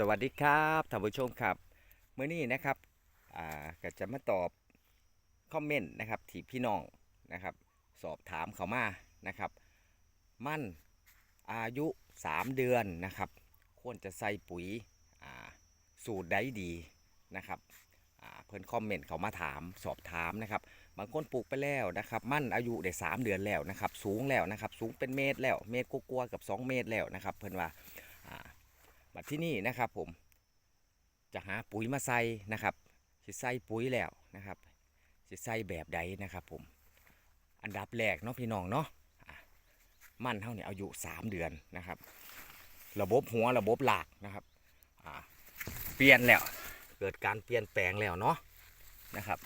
สวัสดีครับท่านผู้ชมครับเมื่อนี้นะครับอ่าก็จะมาตอบคอมเมนต์นะครับที่พี่น้องนะครับ สอบถามเขามานะครับ มั่นอายุ 3 เดือนนะครับ ควรจะใส่ปุ๋ยอ่าสูตรใดดีนะครับเพิ่นคอมเมนต์เขามาถามสอบถามนะครับบางคนปลูกไปแล้วนะครับ มั่นอายุได้3เดือนแล้วนะครับ สูงแล้วนะครับ สูงเป็นเมตรแล้วเมตรกลัวกับ 2 เมตรแล้วนะครับ เพิ่นว่า บัดที่นี่นะครับผมจะหาปุ๋ยมาใส่นะครับสิใส่ปุ๋ยแล้วนะครับสิใส่แบบใดนะครับผมอันดับแรกเนาะพี่น้องเนาะมันเท่านี่ยอายุ3เดือนนะครับ ระบบหัวระบบหลากนะครับเปลี่ยนแล้วเกิดการเปลี่ยนแปลงแล้วเนาะนะครับ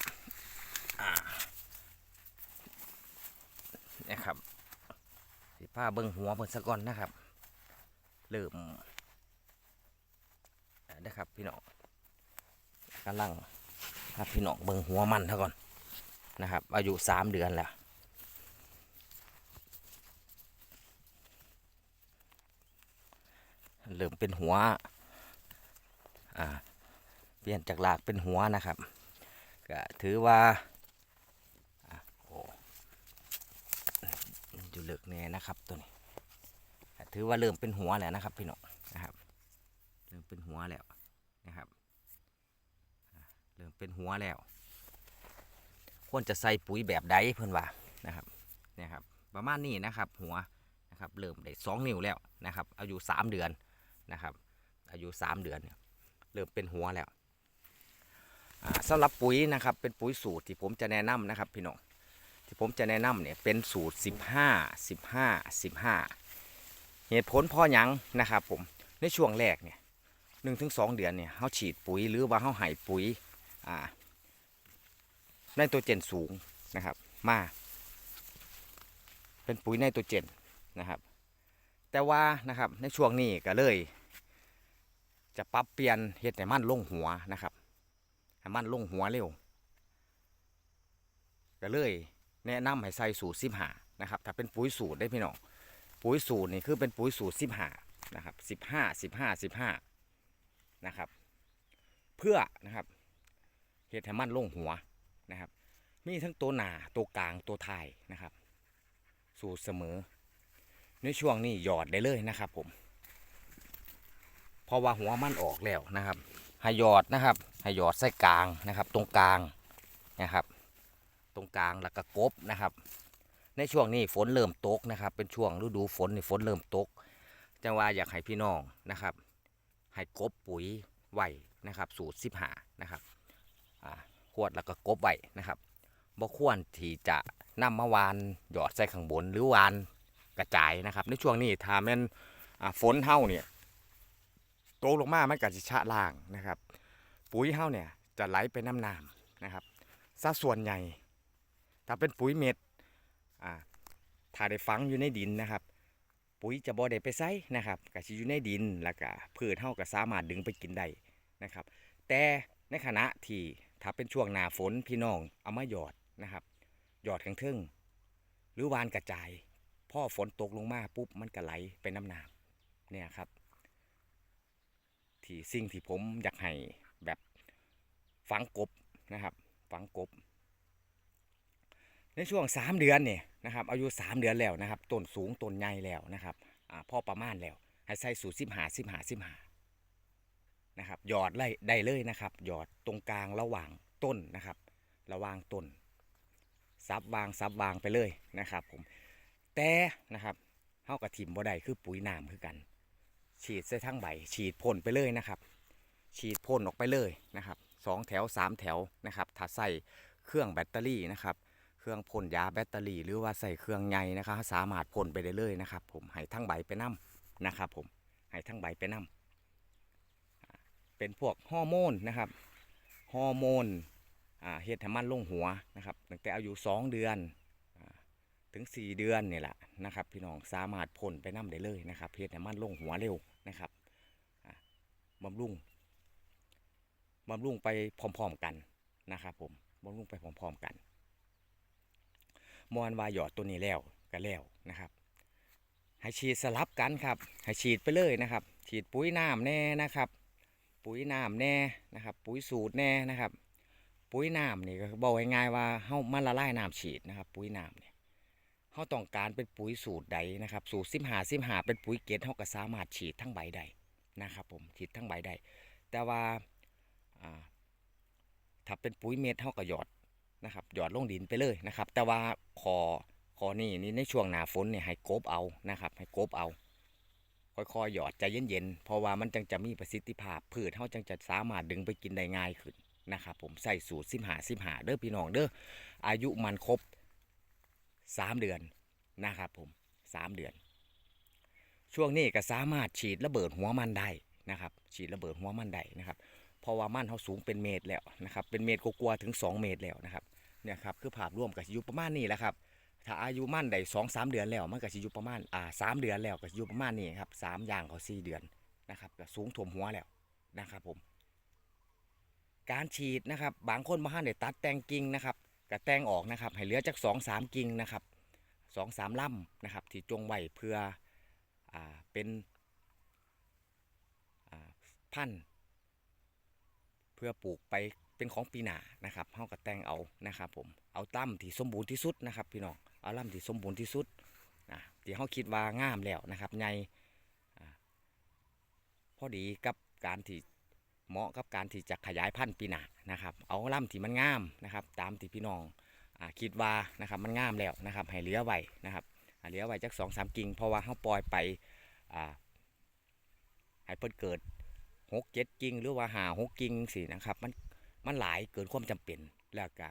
นี่ยครับสิผ้าเบิ้งหัวเพิ่นสะก่อนนะครับเริ่ม นะครับพี่น้องกำลังครับพี่น้องเบิ่งหัวมันเท่าก่อนนะครับอายุสามเดือนแล้วเริ่มเป็นหัวอ่าเปลี่ยนจากหลากเป็นหัวนะครับก็ถือว่าอะโอ้อยู่เลิกแน่นะครับตัวนี้ถือว่าเริ่มเป็นหัวแล้วนะครับพี่น้อง เป็นหัวแล้วนะครับเริ่มเป็นหัวแล้ว ควรจะใส่ปุ๋ยแบบใดเพื่อนว่านะครับเนี่ยครับประมาณนี้นะครับหัวนะครับเริ่มได้สองนิ้วแล้วนะครับอายุสามเดือนนะครับอายุสามเดือนเนี่ยเริ่มเป็นหัวแล้วอ่าสำหรับปุ๋ยนะครับเป็นปุ๋ยสูตรที่ผมจะแนะนำนะครับพี่น้องที่ผมจะแนะนำเนี่ยเป็นสูตร 15 15 15 เหตุผลเพ่อยังนะครับผมในช่วงแรกเนี่ย หนึ่งถึงสองเดือนเนี่ยเขาฉีดปุ๋ยหรือว่าเขาให้ปุ๋ยอ่าไนโตรเจนสูงนะครับ มา เป็นปุ๋ยไนโตรเจนนะครับ แต่ว่านะครับในช่วงนี้ก็เลย จะปรับเปลี่ยนเห็ดให้มันลงหัวนะครับให้มันลงหัวเร็วก็เลยแนะนำให้ใส่สูตรสิบหานะครับ ถ้าเป็นปุ๋ยสูตรได้พี่น้องปุ๋ยสูตรนี่คือเป็นปุ๋ยสูตรสิบหานะครับสิบห้าสิบห้าสิบห้า นะครับ เพื่อนะครับเห็ดให้มันลงหัวนะครับ มีทั้งตัวหนาตัวกลางตัวท้ายนะครับ สูตรเสมอ ในช่วงนี้หยอดได้เลยนะครับผมเพราะว่าหัวมันออกแล้วนะครับให้หยอดนะครับให้หยอดใส่กลางนะครับ ตรงกลางนะครับ ตรงกลางแล้วก็กบนะครับ ในช่วงนี้ฝนเริ่มตกนะครับ เป็นช่วงฤดูฝนนี่ฝนเริ่มตกจังว่าอยากให้พี่น้องนะครับ ให้กบปุ๋ยไว้นะครับ สูตรสิบหานะครับขวดแล้วก็กบไว้นะครับบ่ควรที่จะนำมาวานหยอดใส่ข้างบนหรือวานกระจายนะครับ ในช่วงนี้ถ้าแม่นฝนเฮาเนี่ยโตกลงมามันก็จะชะล่างนะครับ ปุ๋ยเฮาเนี่ยจะไหลไปน้ำน้ำนะครับซะส่วนใหญ่ ถ้าเป็นปุ๋ยเม็ดอ่าถ้าได้ฝังอยู่ในดินนะครับ ปุ๋ยจะบ่ได้ไปใส่นะครับก็สิอยู่ในดินแล้วก็พืชเฮาก็สามารถดึงไปกินได้นะครับ แต่ในขณะที่ถ้าเป็นช่วงหน้าฝนพี่น้องเอามาหยอดนะครับ หยอดข้างทึ่งหรือวานกระจายพอฝนตกลงมาปุ๊บมันก็ไหลไปน้ำน้ำเนี่ยครับ ที่สิ่งที่ผมอยากให้แบบฝังกบนะครับ ฝังกบ ในช่วง3เดือนเนี่ย นะครับอายุ3เดือนแล้วนะครับต้นสูงต้นใหญ่แล้วนะครับอ่าพ่อประมาณแล้ว ให้ใส่สูตรสิบหาสิบหาสิบหานะครับหยอดไล่ได้เลยนะครับหยอดตรงกลางระหว่างต้นนะครับ ระหว่างต้นซับวางซับวางไปเลยนะครับผมแต่นะครับเฮากระถิ่มบ่ได้คือปุ๋ยน้ำคือกัน ฉีดใส่ทั้งใบ ฉีดพ่นไปเลยนะครับ ฉีดพ่นออกไปเลยนะครับสองแถวสามแถวนะครับถ้าใส่เครื่องแบตเตอรี่นะครับ เครื่องพ่นยาแบตเตอรี่หรือว่าใส่เครื่องใหญ่นะครับสามารถพ่นไปได้เลยนะครับ ผมให้ทั้งใบไปนํนะครับ ผมให้ทั้งใบไปนํเป็นพวกฮอร์โมนนะครับฮอร์โมนเฮ็ดให้มันลงหัวนะครับตั้งแต่อายุ2เดือนอถึง 4 เดือนนี่แหละนะครับ พี่น้องสามารถพ่นไปนํได้เลยนะครับเฮ็ดให้มันลงหัวเร็วนะครับอ่าบำรุงบำรุงไปพร้อมๆกันนะครับ ผมบำรุงไปพร้อมๆกัน มอนวาหยอดตัวนี้แล้วก็แล้วนะครับให้ฉีดสลับกันครับให้ฉีดไปเลยนะครับ ฉีดปุ๋ยน้ำแน่นะครับ ปุ๋ยน้ำแน่นะครับ ปุ๋ยสูตรแน่นะครับ ปุ๋ยน้ำนี่ก็บอกง่ายๆว่าเฮามันละลายน้ำฉีดนะครับ ปุ๋ยน้ำเนี่ยเฮาต้องการเป็นปุ๋ยสูตรใดนะครับ สูตรสิบหาสิบหาเป็นปุ๋ยเกล็ดเฮาก็สามารถฉีดทั้งใบได้นะครับ ผมฉีดทั้งใบได้แต่ว่าอ่าถ้าเป็นปุ๋ยเม็ดเฮาก็หยอด นะครับหยอดลงดินไปเลยนะครับ แต่ว่าขอขอนี่นี่ในช่วงหนาฝนเนี่ยให้กบเอานะครับให้กบเอา ค่อยๆหยอดใจเย็นๆเพราะว่ามันจังจะมีประสิทธิภาพพืชเขาจังจะสามารถดึงไปกินได้ง่ายขึ้นนะครับ ผมใส่สูตรสิบหาสิบหาเด้อพี่น้องเด้ออายุมันครบสามเดือนนะครับผมสามเดือน ช่วงนี้ก็สามารถฉีดระเบิดหัวมันได้นะครับฉีดระเบิดหัวมันได้นะครับเพราะว่ามันเขาสูงเป็นเมตรแล้วนะครับเป็นเมตรกว่าๆถึง 2 เมตรแล้วนะครับ เนี่ยครับคือภาพรวมกับอยู่ประมาณนี้แหละครับถ้าอายุมั่นได้สองสามเดือนแล้วมันก็สิอยู่ประมาณอ่าสามเดือนแล้วก็สิอยู่ประมาณนี้ครับสามอย่างเขาสี่เดือนนะครับก็สูงถ่วมหัวแล้วนะครับผม การฉีดนะครับ บางคนมาห้ได้ตัดแต่งกิ่งนะครับก็แต่งออกนะครับให้เหลือจากสองสามกิ่งนะครับสองสามลำนะครับ ที่จงไว้เพื่ออ่าเป็นอ่าพันธุ์เพื่อปลูกไป เป็นของปีหนานะครับเฮาก็แต่งเอานะครับผมเอาตั้มที่สมบูรณ์ที่สุดนะครับ พี่น้องเอาล่ำที่สมบูรณ์ที่สุดนะที่เขาคิดว่างามแล้วนะครับใหญ่อ่าพอดีกับการที่เหมาะกับการที่จะขยายพันธุ์ปีหนานะครับ เอาล่ำที่มันงามนะครับ ตามที่พี่น้องอคิดว่านะครับมันงามแล้วนะครับ ให้เหลือไว้นะครับให้เหลือไว้จักสองสามกิ่งเพราะว่าเขาปล่อยไปให้เพิ่นเกิดหกเจ็ดกิ่งหรือว่าหาหกกิ่งสินะครับมัน มันหลายเกินความจำเป็นแล้วก็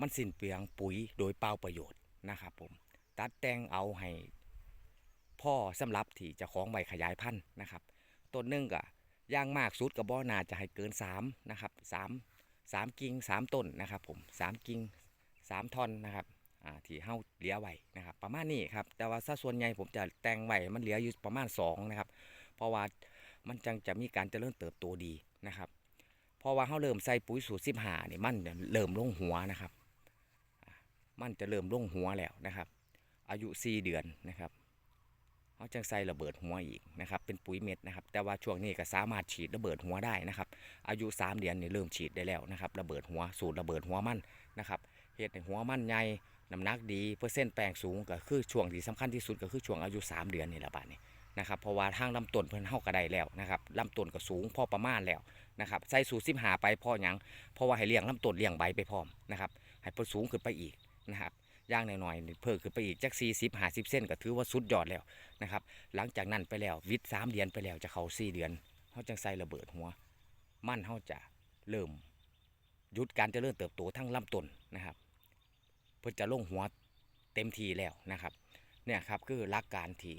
มันสิ้นเปลืองปุ๋ยโดยเปล่าประโยชน์นะครับผมตัดแต่งเอาให้พ่อสำหรับที่จะของใบขยายพันธุ์นะครับต้นหนึงก็ย่างมากสุดกับบ่อนาจะให้เกิน3นะครับ3 3กิ่ง3ต้นนะครับผม3กิ่ง3ท่อนนะครับที่เฮาเหลือไว้นะครับประมาณนี้ครับแต่ว่าถ้าส่วนใหญ่ผมจะแต่งไว้มันเหลืออยู่ประมาณ2นะครับเพราะว่ามันจังจะมีการเจริญเติบโตดีนะครับ ราะว่าเฮาเริ่มใส่ปุ๋ยสูตร15นี่มันเนี่ยเริ่มลงหัวนะครับ มันจะเริ่มลงหัวแล้วนะครับ อายุ4เดือนนะครับเขาจังใส่ระเบิดหัวอีกนะครับ เป็นปุ๋ยเม็ดนะครับ แต่ว่าช่วงนี้ก็สามารถฉีดระเบิดหัวได้นะครับ อายุ3เดือนนี่เริ่มฉีดได้แล้วนะครับ ระเบิดหัวสูตรระเบิดหัวมันนะครับเห็ดให้หัวมันใหญ่น้ำหนักดีเปอร์เซ็นต์แปลงสูงก็คือช่วงที่สำคัญที่สุดก็คือช่วงอายุ 3 เดือนนี่แหละบาดนี้ นะครับเพราะว่าทางลำต้นเพิ่นเฮาก็ได้แล้วนะครับลำต้นก็สูงพอประมาณแล้วนะครับใส่สูตรสิบหาไปพอหยังเพราะว่าให้เลี้ยงลำต้นเลี้ยงใบไปพร้อมนะครับให้เพิ่นสูงขึ้นไปอีกนะครับย่างหน่อยๆเพิ่มขึ้นไปอีกจาก40 50เส้นก็ถือว่าสุดยอดแล้วนะครับหลังจากนั้นไปแล้ววิทย์สามเดือนไปแล้วจะเข้า4เดือนเขาจังใส่ระเบิดหัว มันเขาจะเริ่มยุดการเจริญเติบโตทั้งลำต้นนะครับ เพื่อจะลงหัวเต็มทีแล้วนะครับเนี่ยครับคือหลักการที่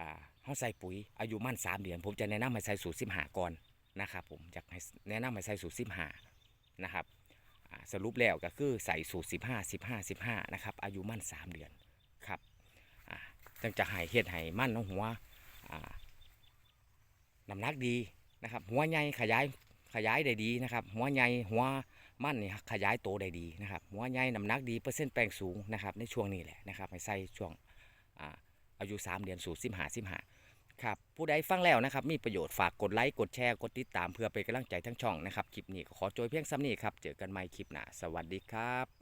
อ่าเขาใส่ปุ๋ยอายุมั่น3เดือน ผมจะแนะนำให้ใส่สูตร15ก่อนนะครับผมอยากให้แนะนำให้ใส่สูตร15นะครับสรุปแล้วก็คือใส่สูตร 15 15 15นะครับอายุมั่น 3 เดือนครับอ่าจังจะให้เฮ็ดให้มั่นน้องหัวน้ำหนักดีนะครับหัวใหญ่ขยายขยายได้ดีนะครับหัวใหญ่หัวมั่นนี่ขยายโตได้ดีนะครับหัวใหญ่น้ำหนักดีเปอร์เซ็นต์แปลงสูงนะครับในช่วงนี้แหละนะครับให้ใส่ช่วง อาอายุ3เดือนสู่สิมหาสิมหาครับผู้ใดฟังแล้วนะครับมีประโยชน์ฝากกดไลค์กดแชร์กดติดตามเพื่อเป็นกำลังใจทั้งช่องนะครับคลิปนี้ก็ขอโจยเพียงซ้ำนี้ครับเจอกันใหม่คลิปหน้าสวัสดีครับ